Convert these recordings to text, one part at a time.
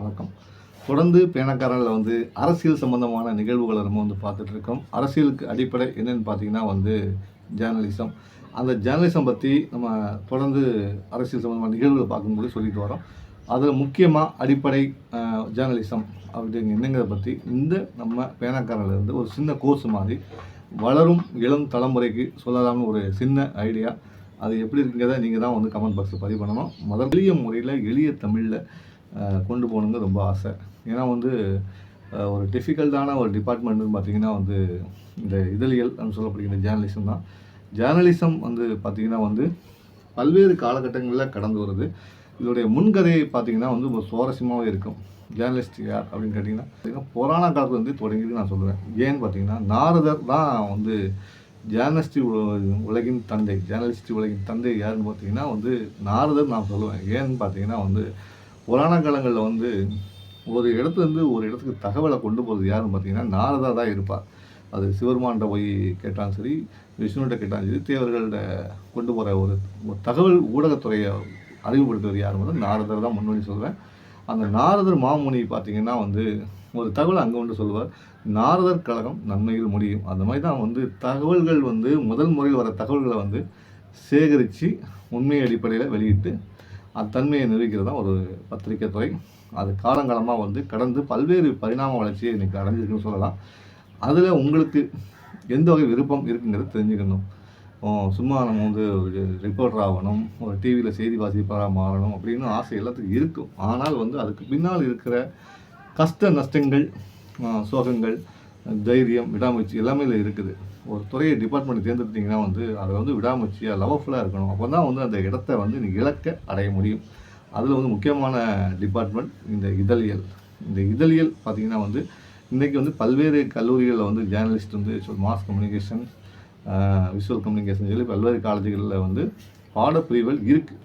வணக்கம். தொடர்ந்து பேனக்காரனில் வந்து அரசியல் சம்பந்தமான நிகழ்வுகளை நம்ம வந்து பார்த்துட்ருக்கோம் அரசியலுக்கு அடிப்படை என்னன்னு பார்த்தீங்கன்னா வந்து ஜேர்னலிசம் அந்த ஜேர்னலிசம் பற்றி நம்ம தொடர்ந்து அரசியல் சம்பந்தமான நிகழ்வுகளை பார்க்கும்போது சொல்லிட்டு வரோம். அதில் முக்கியமாக அடிப்படை ஜேர்னலிசம் அப்படிங்க என்னங்கிறத பற்றி இந்த நம்ம பேனக்காரனில் இருந்து ஒரு சின்ன கோர்ஸ் மாதிரி வளரும் இளம் தலைமுறைக்கு சொல்லலாம்னு ஒரு சின்ன ஐடியா அது எப்படி இருக்குங்கிறத நீங்கள் தான் வந்து கமெண்ட் பாக்ஸில் பதிவு பண்ணணும். முதல் எளிய முறையில் எளிய தமிழில் கொண்டு போகணுங்க ரொம்ப ஆசை. ஏன்னா வந்து ஒரு டிஃபிகல்ட்டான ஒரு டிபார்ட்மெண்ட்னு பார்த்தீங்கன்னா வந்து இந்த இதழியல் அப்படின்னு சொல்லப்படுகிற ஜேர்னலிசம் தான். ஜேர்னலிசம் வந்து பார்த்திங்கன்னா வந்து பல்வேறு காலகட்டங்களில் கடந்து வருது. இதோடைய முன்கதையை பார்த்திங்கன்னா வந்து ரொம்ப சுவாரஸ்யமாகவே இருக்கும். ஜேர்னலிஸ்ட் யார் அப்படின்னு கேட்டிங்கன்னா பார்த்தீங்கன்னா புராண காலத்துல வந்து தொடங்கியது நான் சொல்லுவேன் ஏன்னு பார்த்தீங்கன்னா நாரதர் தான் வந்து ஜேர்னலிஸ்டி உலகின் தந்தை. ஜேர்னலிஸ்ட் உலகின் தந்தை யாருன்னு பார்த்தீங்கன்னா வந்து நாரதர் நான் சொல்லுவேன். ஏன்னு பார்த்தீங்கன்னா வந்து புராண காலங்களில் வந்து ஒரு இடத்துலேருந்து ஒரு இடத்துக்கு தகவலை கொண்டு போகிறது யாருன்னு பார்த்தீங்கன்னா நாரதா தான் இருப்பார் அது சிவருமான்கிட்ட போய் கேட்டாலும் சரி விஷ்ணுகிட்ட கேட்டாலும் சரி தேவர்கள்ட்ட கொண்டு போகிற ஒரு தகவல் ஊடகத்துறையை அறிவுபடுத்துவது யார் வந்து நாரதர் தான் முன்னோடி சொல்கிறேன் அந்த நாரதர் மாமுனி பார்த்தீங்கன்னா வந்து ஒரு தகவல் அங்கே வந்து சொல்லுவார். நாரதர் கழகம் நன்மையில் முடியும். அந்த மாதிரி தான் வந்து தகவல்கள் வந்து முதல் முறையில் வர தகவல்களை வந்து சேகரித்து உண்மை அடிப்படையில் வெளியிட்டு அத்தன்மையை நிரூபிக்கிறதா தான் ஒரு பத்திரிகை துறை. அது காலங்காலமாக வந்து கடந்து பல்வேறு பரிணாம வளர்ச்சியை இன்றைக்கி அடைஞ்சிருக்குன்னு சொல்லலாம். அதில் உங்களுக்கு எந்த வகை விருப்பம் இருக்குங்கிறத தெரிஞ்சுக்கணும். சும்மா நம்ம வந்து ஒரு ரிப்போர்ட்டர் ஆகணும் ஒரு டிவியில் செய்தி வாசிப்பாக மாறணும் அப்படின்னு ஆசை எல்லாத்துக்கும் இருக்கும். ஆனால் வந்து அதுக்கு பின்னால் இருக்கிற கஷ்ட நஷ்டங்கள் சோகங்கள் தைரியம் விடாமுயற்சி எல்லாமே இதில் இருக்குது. ஒரு துறையை டிபார்ட்மெண்ட் தேர்ந்தெடுத்தீங்கன்னா வந்து அதை வந்து விடாமுயற்சியாக லவ்ஃபுல்லாக இருக்கணும். அப்போ தான் வந்து அந்த இடத்த வந்து நீ இலக்க அடைய முடியும். அதில் வந்து முக்கியமான டிபார்ட்மெண்ட் இந்த இதழியல். இந்த இதழியல் பார்த்திங்கன்னா வந்து இன்றைக்கி வந்து பல்வேறு கல்லூரிகளில் வந்து ஜேர்னலிஸ்ட் வந்து மாஸ் கம்யூனிகேஷன் விஷுவல் கம்யூனிகேஷன் சொல்லி பல்வேறு காலேஜுகளில் வந்து பாடப்பிரிவுகள் இருக்குது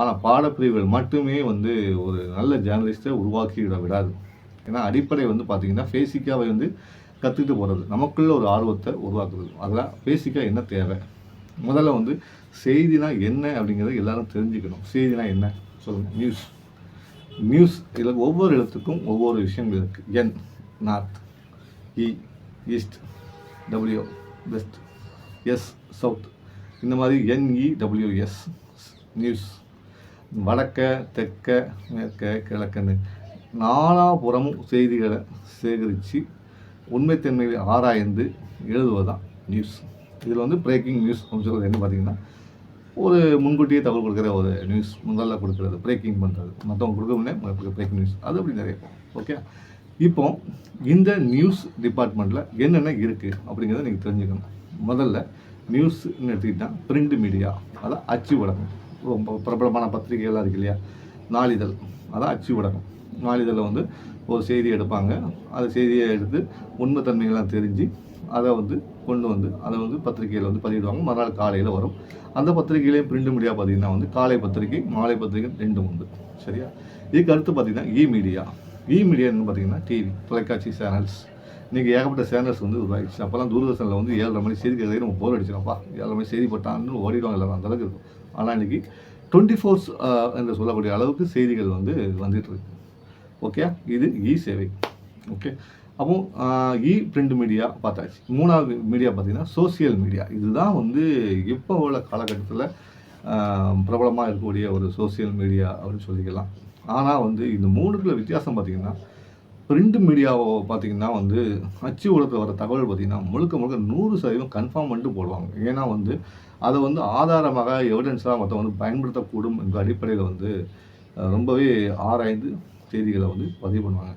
ஆனால் பாடப்பிரிவுகள் மட்டுமே வந்து ஒரு நல்ல ஜேர்னலிஸ்ட்டை உருவாக்கி விட விடாது. ஏன்னா அடிப்படை வந்து பார்த்திங்கன்னா பேசிக்காகவே வந்து கற்றுக்கிட்டு போகிறது நமக்குள்ள ஒரு ஆர்வத்தை உருவாக்குறது. அதெல்லாம் பேசிக்காக என்ன தேவை? முதல்ல வந்து செய்தினா என்ன அப்படிங்கிறத எல்லாரும் தெரிஞ்சுக்கணும். செய்தினா என்ன? சொல்லுங்கள் நியூஸ் நியூஸ் இதில் ஒவ்வொரு இடத்துக்கும் ஒவ்வொரு விஷயங்கள் இருக்குது N north E east W west S south இந்த மாதிரி என்இடபிள்யூஎஸ் நியூஸ் e, வடக்க தெற்க மேற்க கிழக்குன்னு நாலாபுறமும் செய்திகளை சேகரித்து உண்மைத்தன்மையை ஆராய்ந்து எழுதுவதுதான் நியூஸ் இதில் வந்து பிரேக்கிங் நியூஸ் அப்படின்னு சொல்கிறது என்ன பார்த்தீங்கன்னா ஒரு முன்கூட்டியே தகவல் கொடுக்குற ஒரு நியூஸ் முதல்ல கொடுக்குறது பிரேக்கிங் பண்ணுறது மற்றவங்க கொடுக்க பிரேக்கிங் நியூஸ் அது அப்படி நிறைய ஓகே இப்போ இந்த நியூஸ் டிபார்ட்மெண்ட்டில் என்னென்ன இருக்குது அப்படிங்கிறத நீங்கள் தெரிஞ்சுக்கணும். முதல்ல நியூஸ்ன்னு எடுத்துக்கிட்டால் பிரிண்ட் மீடியா அதான் அச்சு ஊடகம் ரொம்ப பிரபலமான பத்திரிகைகள்லாம் இருக்கு இல்லையா? நாளிதழ் அதான் அச்சு ஊடகம் நாளிதழில் வந்து ஒரு செய்தி எடுப்பாங்க. அந்த செய்தியை எடுத்து உண்மைத்தன்மைகள்லாம் தெரிஞ்சு அதை வந்து கொண்டு வந்து அதை வந்து பத்திரிகையில் வந்து பதிவிடுவாங்க. மறுநாள் காலையில் வரும். அந்த பத்திரிகையிலையும் பிரிண்ட் மீடியா பார்த்தீங்கன்னா வந்து காலை பத்திரிகை மாலை பத்திரிகை ரெண்டும் உண்டு. சரியா? இதுக்கு அடுத்து பார்த்திங்கன்னா இ மீடியா இ மீடியான்னு பார்த்தீங்கன்னா டிவி தொலைக்காட்சி சேனல்ஸ் இன்றைக்கி ஏகப்பட்ட சேனல்ஸ் வந்து உருவாகிடுச்சு அப்போல்லாம் தூர்தர்ஷனில் வந்து ஏழரை மணி செய்தி கேட்கறதே நம்ம போர் அடிச்சிடும்ப்பா ஏழரை மணி செய்தி போட்டான்னு ஓடிடுவாங்க எல்லாரும். அந்தளவுக்கு இருக்கும். ஆனால் இன்றைக்கி டுவெண்ட்டி ஃபோர்ஸ் என்று சொல்லக்கூடிய அளவுக்கு செய்திகள் வந்து வந்துட்டு இருக்கு. ஓகே இது இ சேவை. ஓகே அப்போ இ பிரிண்ட் மீடியா பார்த்தாச்சு. மூணாவது மீடியா பார்த்தீங்கன்னா சோசியல் மீடியா இதுதான் வந்து இப்போ உள்ள காலகட்டத்தில் பிரபலமாக இருக்கக்கூடிய ஒரு சோசியல் மீடியா அப்படின்னு சொல்லிக்கலாம். ஆனால் வந்து இந்த மூணுக்குள்ள வித்தியாசம் பார்த்திங்கன்னா பிரிண்ட் மீடியாவை பார்த்தீங்கன்னா வந்து அச்சு ஊடகத்தில் வர தகவல் பார்த்தீங்கன்னா முழுக்க முழுக்க நூறு சதவீதம் கன்ஃபார்ம் பண்ணிட்டு போடுவாங்க. ஏன்னா வந்து அதை வந்து ஆதாரமாக எவிடன்ஸாக மற்ற வந்து பயன்படுத்தக்கூடும் என்ற அடிப்படையில் வந்து ரொம்பவே ஆராய்ந்து செய்திகளை வந்து பதிவு பண்ணுவாங்க.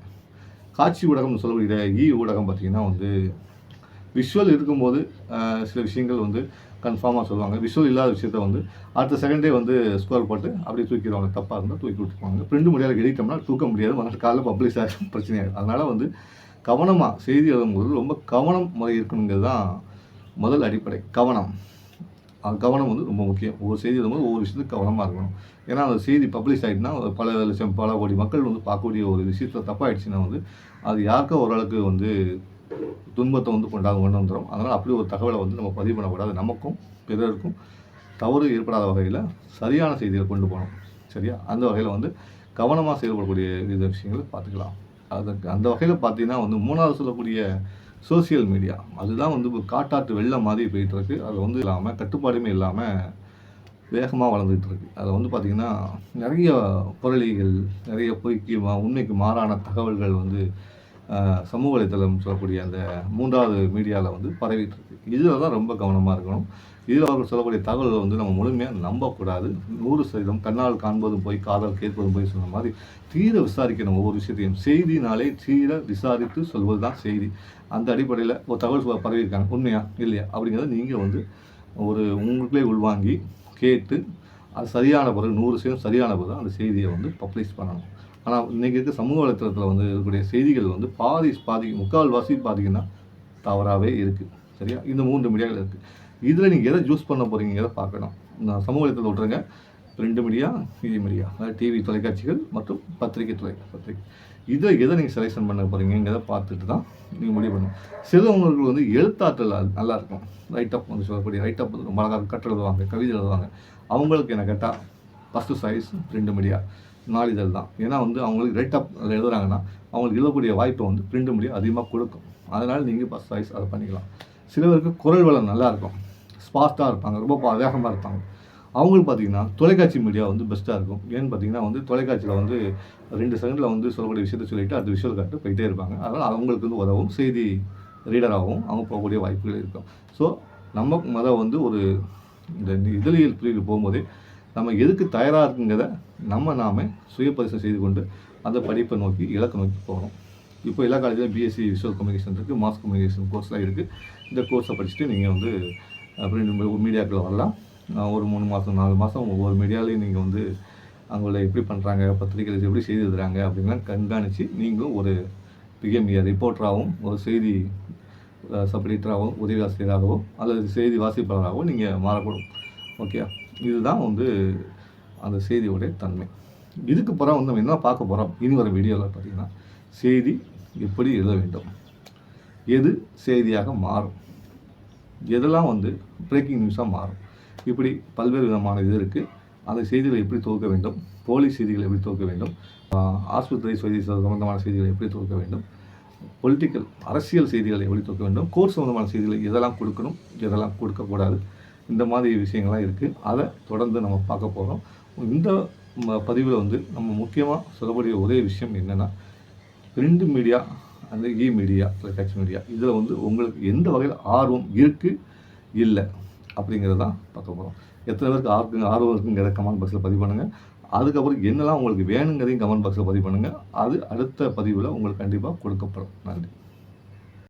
காட்சி ஊடகம்னு சொல்லக்கூடிய இ ஊடகம் பார்த்தீங்கன்னா வந்து விஷுவல் இருக்கும்போது சில விஷயங்கள் வந்து கன்ஃபார்மாக சொல்லுவாங்க. விஷுவல் இல்லாத விஷயத்த வந்து அடுத்த செகண்டே வந்து ஸ்கோர் போட்டு அப்படியே தூக்கிடுவாங்க. தப்பாக இருந்தால் தூக்கி விட்டுருவாங்க பிரிண்ட் முடியாது எடிட்டோம்னா தூக்க முடியாது. மற்ற காலையில் பப்ளிஷ் ஆகும் பிரச்சனையாகும் அதனால் வந்து கவனமாக செய்தி எழுதும்போது ரொம்ப கவனம் முறை இருக்கணுங்கிறது தான் முதல் அடிப்படை. கவனம். கவனம் வந்து ரொம்ப முக்கியம். ஒவ்வொரு செய்தி எழுதும்போது ஒவ்வொரு விஷயத்துக்கு கவனமாக இருக்கணும். ஏன்னா அந்த செய்தி பப்ளிஷ் ஆகிட்டுனா பல லட்சம் பல கோடி மக்கள் வந்து பார்க்கக்கூடிய ஒரு விஷயத்தில் தப்பாயிடுச்சுன்னா வந்து அது யாருக்கோ ஓரளவுக்கு வந்து துன்பத்தை வந்து கொண்டாங்க கொண்டு வந்துடும் அதனால் அப்படி ஒரு தகவலை வந்து நம்ம பதிவு பண்ணக்கூடாது. நமக்கும் பிறருக்கும் தவறு ஏற்படாத வகையில் சரியான செய்திகளை கொண்டு போகணும். சரியா? அந்த வகையில் வந்து கவனமாக செயல்படக்கூடிய வித விஷயங்களை பார்த்துக்கலாம். அதுக்கு அந்த வகையில் பார்த்தீங்கன்னா வந்து மூணாவது சொல்லக்கூடிய சோசியல் மீடியா அதுதான் வந்து இப்போ காட்டாற்று வெள்ளம் மாதிரி போயிட்டுருக்கு அது வந்து இல்லாமல் கட்டுப்பாடுமே இல்லாமல் வேகமாக வளர்ந்துக்கிட்டு இருக்குது அதில் வந்து பார்த்திங்கன்னா நிறைய புரளிகள் நிறைய பொய்க்கு மா- உண்மைக்கு மாறான தகவல்கள் வந்து சமூக வலைத்தளம் சொல்லக்கூடிய அந்த மூன்றாவது மீடியாவில் வந்து பரவிட்டு இருக்கு. இதில் தான் ரொம்ப கவனமாக இருக்கணும். இதில் அவர்கள் சொல்லக்கூடிய தகவல்களை வந்து நம்ம முழுமையாக நம்பக்கூடாது. நூறு சதவீதம் கண்ணால் காண்பதும் போய் காதல் கேட்பதும் போய் சொன்ன மாதிரி தீர விசாரிக்கணும் ஒவ்வொரு விஷயத்தையும். செய்தினாலே தீர விசாரித்து சொல்வது தான் செய்தி. அந்த அடிப்படையில் ஒரு தகவல் பரவியிருக்காங்க. உண்மையா? இல்லையா? அப்படிங்கிறத நீங்கள் வந்து ஒரு உங்களுக்குள்ளே உள்வாங்கி கேட்டு அது சரியான பிறகு நூறு சதவீதம் சரியான பிறகு அந்த செய்தியை வந்து பப்ளிஷ் பண்ணணும். ஆனால் இன்றைக்கி இருக்க சமூக வலைத்தளத்தில் வந்து இருக்கக்கூடிய செய்திகள் வந்து பாதி பாதி முக்கால்வாசி பார்த்தீங்கன்னா தவறாகவே இருக்குது சரியா? இந்த மூன்று மீடியாக்கள் இருக்குது இதில் நீங்கள் எதை ஜூஸ் பண்ண போகிறீங்கிறத பார்க்கணும். நான் சமூக வலைத்தளத்தில் விட்ருங்க பிரிண்ட் மீடியா இது மீடியா அதாவது டிவி தொலைக்காட்சிகள் மற்றும் பத்திரிகை தொலை பத்திரிகை. இதை எதை நீங்கள் செலெக்ஷன் பண்ண போகிறீங்கிறத பார்த்துட்டு தான் நீங்கள் முடிவு பண்ணணும். சிலவங்களுக்கு வந்து எழுத்தாற்றல் நல்லாயிருக்கும். நல்லா இருக்கும் ரைட்டப் வந்து சொல்லக்கூடிய ரைட்டப் வந்து ரொம்ப அழகாக கட்டு எழுதுவாங்க கவிதை எழுதுவாங்க. அவங்களுக்கு என்ன கேட்டால் ஃபஸ்ட்டு சைஸ் பிரிண்ட் மீடியா நாளிதழ் தான். ஏன்னா வந்து அவங்களுக்கு ரைட்டப் அதில் எழுதுறாங்கன்னா அவங்களுக்கு எழுதக்கூடிய வாய்ப்பை வந்து பிரிண்ட் மீடியா அதிகமாக கொடுக்கும். அதனால் நீங்கள் ஃபஸ்ட் சைஸ் அதை பண்ணிக்கலாம். சிலவருக்கு குரல் வளம் நல்லாயிருக்கும். ஸ்பாஸ்ட்டாக இருப்பாங்க ரொம்ப வேகமாக இருப்பாங்க. அவங்களுக்கு பார்த்தீங்கன்னா தொலைக்காட்சி மீடியா வந்து பெஸ்ட்டாக இருக்கும். ஏன்னு பார்த்தீங்கன்னா வந்து தொலைக்காட்சியில் வந்து ரெண்டு செகண்டில் வந்து சொல்லக்கூடிய விஷயத்த சொல்லிட்டு அடுத்த விஷயம் காட்டு போயிட்டே இருப்பாங்க. அதனால் அவங்களுக்கு வந்து உதவும் செய்தி ரீடராகவும் அவங்க போகக்கூடிய வாய்ப்புகள் இருக்கும். ஸோ நம்ம மத வந்து ஒரு இந்த இதழியல் பிரிவுக்கு போகும்போதே நம்ம எதுக்கு தயாராக இருக்குங்கிறத நம்ம நாம சுய செய்து கொண்டு அந்த படிப்பை நோக்கி இலக்கை நோக்கி போகிறோம் இப்போ எல்லா காலேஜிலும் பிஎஸ்சி விஷுவல் கம்யூனிகேஷன் இருக்குது மாஸ் கம்யூனிகேஷன் கோர்ஸ்லாம் இருக்குது இந்த கோர்ஸை படிச்சுட்டு நீங்கள் வந்து அப்புறம் மீடியாக்குள்ளே வரலாம். ஒரு மூணு மாதம் நாலு மாதம் ஒவ்வொரு மீடியாலையும் நீங்கள் வந்து அவங்கள எப்படி பண்ணுறாங்க பத்திரிகைகள் எப்படி செய்தி எழுதுறாங்க அப்படின்லாம் கண்காணித்து நீங்களும் ஒரு பிஎம்இ ரிப்போர்ட்டராகவும் ஒரு செய்தி சப்ரேட்டராகவும் உதவி ஆசிரியராகவோ அல்லது செய்தி வாசிப்பாளராகவோ நீங்கள் மாறக்கூடும். ஓகே இதுதான் வந்து அந்த செய்தியோடைய தன்மை. இதுக்கு பிறகு வந்து நம்ம என்ன பார்க்க போகிறோம் இனி வர வீடியோவில் பார்த்தீங்கன்னா செய்தி எப்படி எழுத வேண்டும்? எது செய்தியாக மாறும்? எதெல்லாம் வந்து பிரேக்கிங் நியூஸாக மாறும்? இப்படி பல்வேறு விதமான இது இருக்குது அந்த செய்திகளை எப்படி துவக்க வேண்டும்? போலீஸ் செய்திகளை எப்படி துவக்க வேண்டும்? ஆஸ்பத்திரி செய்தி சம்பந்தமான செய்திகளை எப்படி துவக்க வேண்டும்? பொலிட்டிக்கல் அரசியல் செய்திகளை எப்படி துவக்க வேண்டும்? கோர்ஸ் சம்பந்தமான செய்திகளை எதெல்லாம் கொடுக்கணும்? எதெல்லாம் கொடுக்கக்கூடாது? இந்த மாதிரி விஷயங்கள்லாம் இருக்குது அதை தொடர்ந்து நம்ம பார்க்க போகிறோம் இந்த பதிவில் வந்து நம்ம முக்கியமாக சொல்லக்கூடிய ஒரே விஷயம் என்னென்னா பிரிண்ட் மீடியா அந்த இ மீடியா தொலைக்காட்சி மீடியா இதில் வந்து உங்களுக்கு எந்த வகையில் ஆர்வம் இருக்குது இல்லை. அப்படிங்கிறது தான் பார்க்க போகிறோம் எத்தனை பேருக்கு ஆர்வம் ஆர்வம் இருக்குங்கிறத கமெண்ட் பாக்ஸில் பதிவு பண்ணுங்கள் அதுக்கப்புறம் என்னெல்லாம் உங்களுக்கு வேணுங்கிறதையும் கமெண்ட் பாக்ஸில் பதிவு பண்ணுங்கள் அது அடுத்த பதிவில் உங்களுக்கு கண்டிப்பாக கொடுக்கப்படும். நன்றி.